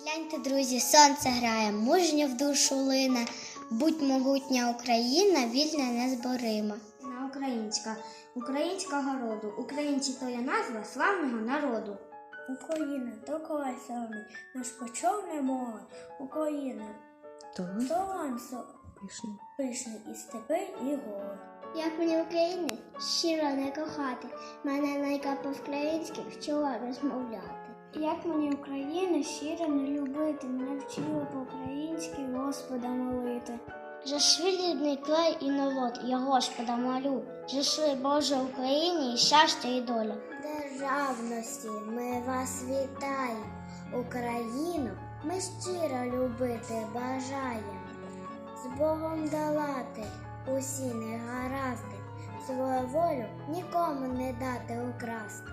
Гляньте, друзі, сонце грає, мужньо в душу лине, будь могутня Україна, вільна незборима. На українська, українського роду. Українці то є назва славного народу. Україна, то колесами, наш почовне море, Україна, То солон со пишно. пишний і степи, і гори. Як мені України щиро не кохати, мене найка по-українськи вчила розмовляти. Як мені Україна щиро не любити, мене вчила по-українськи Господа молити. Жашли рідний край і народ, я Господа молю. Жашли Боже Україні і щастя і доля. Державності ми вас вітаємо, Україну ми щиро любити бажаємо. З Богом долати усі негаразди, свою волю нікому не дати украсти.